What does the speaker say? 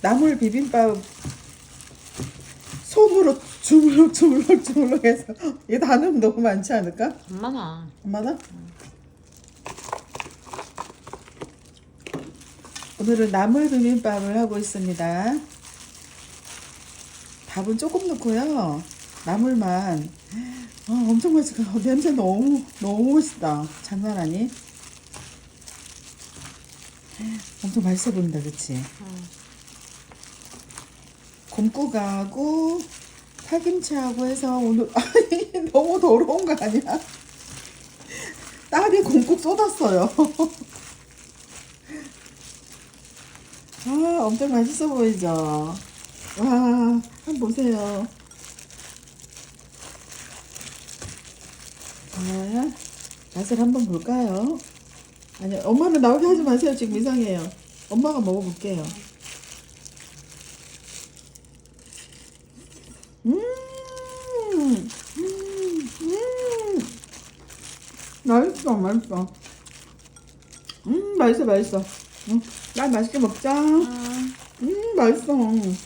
나물 비빔밥 손으로 주물럭 주물럭 주물럭 해서 다 넣으면 너무 많지 않을까? 엄마나. 엄마나? 오늘은 나물 비빔밥을 하고 있습니다. 밥은 조금 넣고요. 나물만 어, 엄청 맛있어. 어, 냄새 너무 너무 멋있다. 장난 아니? 엄청 맛있어 보인다, 그치? 응. 곰국하고 파김치하고 해서 오늘 아니 너무 더러운 거 아니야? 딸이 곰국 쏟았어요. 아 엄청 맛있어 보이죠? 와 한번 보세요. 자 맛을 한번 볼까요? 아니 엄마는 나오게 하지 마세요 지금 이상해요. 엄마가 먹어볼게요. 음, 음, 음. 맛있어, 맛있어. 음, 맛있어, 맛있어. 음, 날 맛있게 먹자. 응. 음, 맛있어. 음.